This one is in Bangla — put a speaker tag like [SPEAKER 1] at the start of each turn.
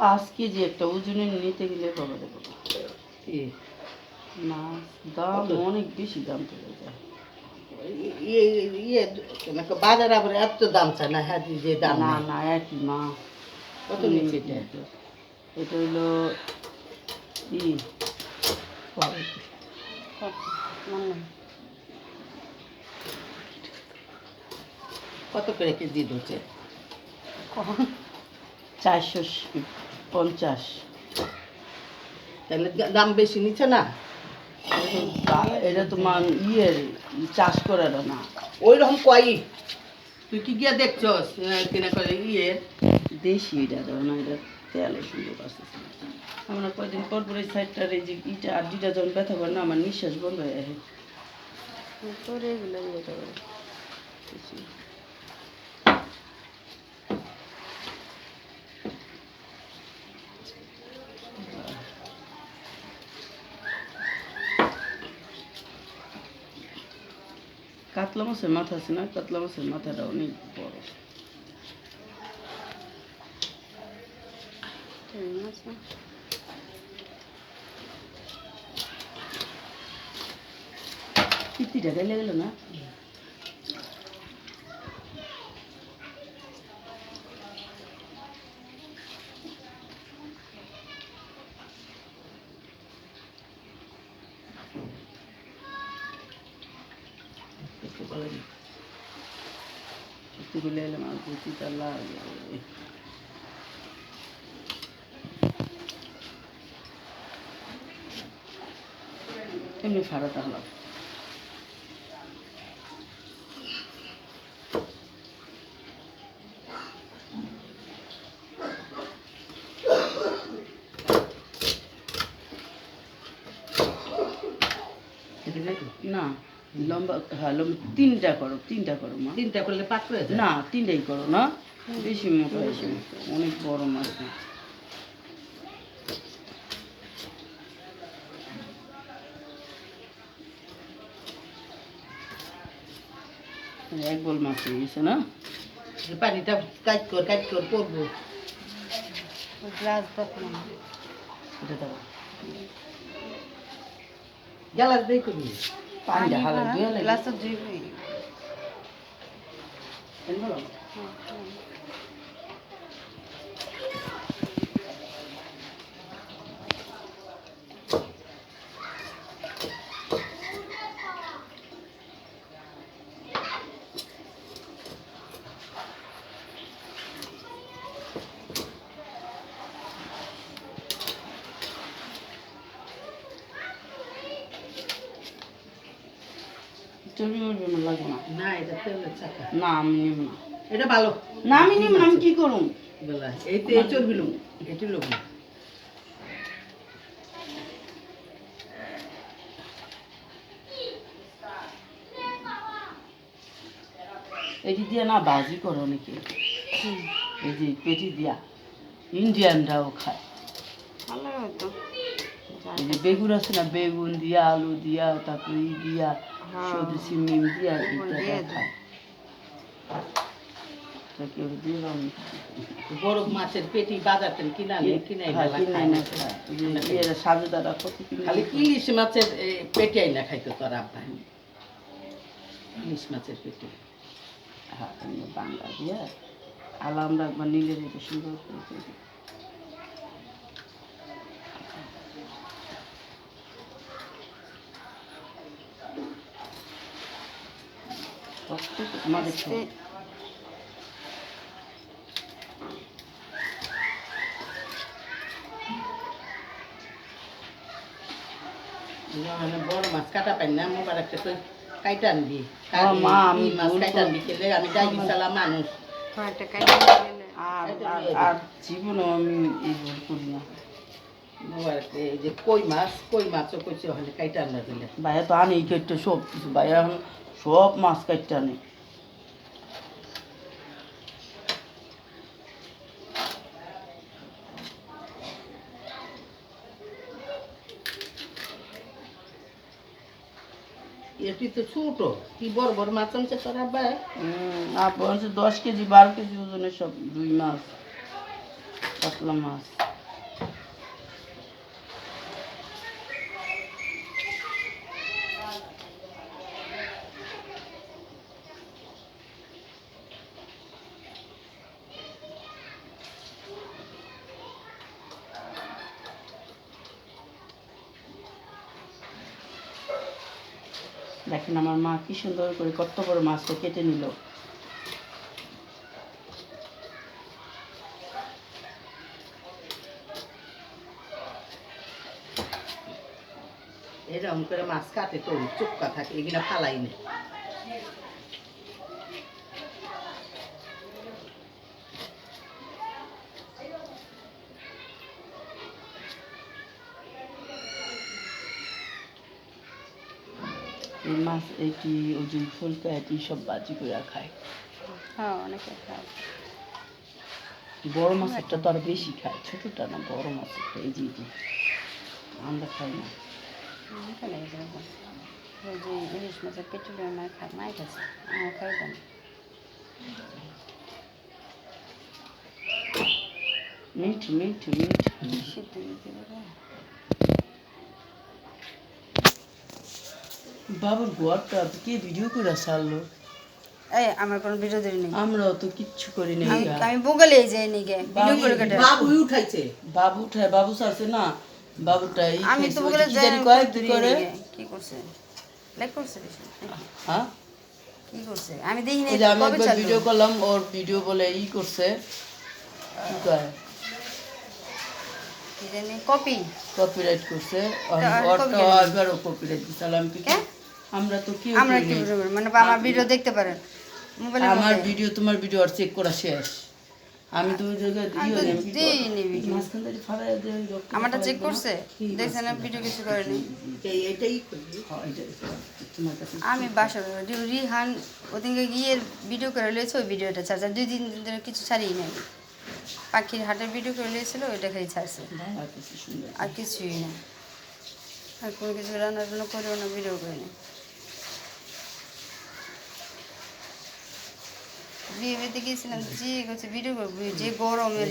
[SPEAKER 1] পাঁচ যে একটা ওজনে নিতে গেলে বাবা দেবো? মাছ দাম অনেক বেশি দাম চলে যায়
[SPEAKER 2] ইয়ে ইয়ে তোমাকে বাজার আবার এত দাম চায় না হ্যাঁ যে দাম
[SPEAKER 1] না
[SPEAKER 2] না
[SPEAKER 1] না একই মা।
[SPEAKER 2] কত নিচ্ছে এটা?
[SPEAKER 1] এটা হইল ই
[SPEAKER 2] কত করে কেজি ধরছে?
[SPEAKER 1] চারশো পঞ্চাশ।
[SPEAKER 2] তাহলে দাম বেশি নিচ্ছে না?
[SPEAKER 1] এটা তোমার ইয়ের চাষ করার না।
[SPEAKER 2] ওই রকম কয়ই? তুই কি গিয়া দেখছস কিনা করে ইয়ে
[SPEAKER 1] দেশি এটা দেবো না এটা তেলের সুন্দর আছে। আমরা কয়দিন পর পর এই সাইডটার এই যে ইটা আর দুটা যখন ব্যথা করে না আমার নিঃশ্বাস বন্ধ হয়ে যায়। তোর এগুলো দিয়ে দেবো কাতলা মাছের মাথা আছে না কাতলা মাছের মাথাটা অনেক বড় পিত্তিটা গেলে গেল না
[SPEAKER 2] একটু বলে দি।
[SPEAKER 1] পিত্তিগুলো এলে আমার পিত্তিটা লাগে এমনি ফাড়া তাহলাম। না লম্বা হ্যাঁ লম্বা তিনটা করো তিনটা করো মা।
[SPEAKER 2] তিনটা করলে পাক হয়ে যায়?
[SPEAKER 1] না তিনটাই করো না? বেশি মোটা বেশি মোটা অনেক বড় মাছ না। এক বল মাছ হয়ে গেছে না?
[SPEAKER 2] পানিটা কাজ কর কাজ কর করব।
[SPEAKER 1] গ্লাস দাও।
[SPEAKER 2] গ্যালাস দিয়ে করবি
[SPEAKER 1] পানিটা হালা দিয়ে গ্লাস চর্বি মর্বি আমার লাগবে না।
[SPEAKER 2] না এটা তেলের চাকা।
[SPEAKER 1] না আমি নিব না।
[SPEAKER 2] এটা ভালো।
[SPEAKER 1] না আমি নিব না আমি কি করুম?
[SPEAKER 2] এই তো এই চর্বি লোক এটি লোক
[SPEAKER 1] এটি দিয়ে না বাজি করো অনেকে এই যে পেটি দিয়া ইন্ডিয়ানরাও খায়। এই যে বেগুন আছে না বেগুন দিয়া আলু দিয়া তারপরে ই দিয়া সবজি সিমিম দিয়া এটা খায়
[SPEAKER 2] বড় মাছের পেটি বাজার থেকে কিনা কিনাই
[SPEAKER 1] হ্যাঁ,
[SPEAKER 2] বেলা
[SPEAKER 1] কিনে
[SPEAKER 2] খায়
[SPEAKER 1] এনে
[SPEAKER 2] না।
[SPEAKER 1] ইয়েরা সাজুদারা কত
[SPEAKER 2] খালি ইলিশ মাছের পেটি আইনা খাইতো তোর আব্বা। ইলিশ মাছের পেটি।
[SPEAKER 1] হ্যাঁ বাংলা দিয়া আলা আমরা একবার নিলে সুন্দর করে।
[SPEAKER 2] মানে বড় মাছ কাটা পাই না মোবার একটা
[SPEAKER 1] মা, আমি
[SPEAKER 2] মাছ খেলে আমি সালা মানুষ
[SPEAKER 1] আর আর আর জীবনেও আমি এই ভুল করি না
[SPEAKER 2] এই যে কই মাছ কই মাছও কইছে ওখানে কাইটা আন্না দিলে
[SPEAKER 1] ভাইয়া তো আনেই কেটে সব কিছু ভাইয়া এখন সব মাছ কাটতে আনে।
[SPEAKER 2] এটি তো ছোট কি বড় বড় মাছ আনছে তোর আব্বা?
[SPEAKER 1] আর বলছে দশ কেজি বারো কেজি ওজনের সব দুই মাছ কাতলা মাছ। দেখেন আমার মা কি সুন্দর করে কত বড় মাছটা কেটে নিল।
[SPEAKER 2] এরকম করে মাছ কাটে তো, চুপকা থাকে, এগুলো ফালাই নেই
[SPEAKER 1] এই মাছ এটি যে ফুলকা এটি সব বাজি করে খায়।
[SPEAKER 3] হ্যাঁ অনেকে খায়।
[SPEAKER 1] বড় মাছেরটা তো আরও বেশি খায়। ছোটটা না বড় মাছেরটা এই যে আমরা খাই না।
[SPEAKER 3] ওই যে ইলিশ মাছের পেটুলি আমার খায় মাই খাচ্ছে আমার খাইবে না।
[SPEAKER 1] মিঠু মিঠু মিঠু।
[SPEAKER 3] সিদ্ধ দিতে
[SPEAKER 1] বাবুর ঘরটা কে ভিডিও করে ছাড়লো?
[SPEAKER 3] এই আমার কোনো ভিডিও দিই নেই।
[SPEAKER 1] আমরাও তো কিচ্ছু করি না
[SPEAKER 3] আমি বুগলে যাই নি গে ভিডিও করে কেটে
[SPEAKER 2] বাবুই উঠাইছে।
[SPEAKER 1] বাবু উঠায় বাবু আছে না। বাবুটা এই
[SPEAKER 3] আমি তো বুগলে যাই
[SPEAKER 1] কয় কি করে
[SPEAKER 3] কি করছে? লাইক করছে
[SPEAKER 1] হ্যাঁ?
[SPEAKER 3] কি করছে? আমি দেখি নাই
[SPEAKER 1] আমি একবার ভিডিও করলাম ওর ভিডিও বলে ই করছে। কি কয়?
[SPEAKER 3] কপি
[SPEAKER 1] কপিরাইট করছে। আর ওরটা একবারও কপিরাইট দিছে। কি?
[SPEAKER 3] কে?
[SPEAKER 1] আমরা তো কি
[SPEAKER 3] আমরা কি বুঝব? মানে আমার ভিডিও দেখতে পারেন। মোবাইলে
[SPEAKER 1] আমার ভিডিও তোমার ভিডিও আর চেক করা শেষ। আমি তো
[SPEAKER 3] আমারটা চেক করছে? দেখছেন না ভিডিও কিছু করেনি আমি বাসার রি- রিহান ওদিনকে গিয়ে ভিডিও করে লিয়েছে ওই ভিডিওটা ছাড়ছে। দুই দিন ধরে কিছু ছাড়িই নাই। পাখির হাটের ভিডিও করে লিয়েছিল ওইটা খাই ছাড়ছে। আর কিছুই না। আর কোনো কিছু রান্না টান্না করেও না ভিডিও করে না বিয়ে বাড়িতে গিয়েছিলাম যে হচ্ছে ভিডিও করব যে গরমের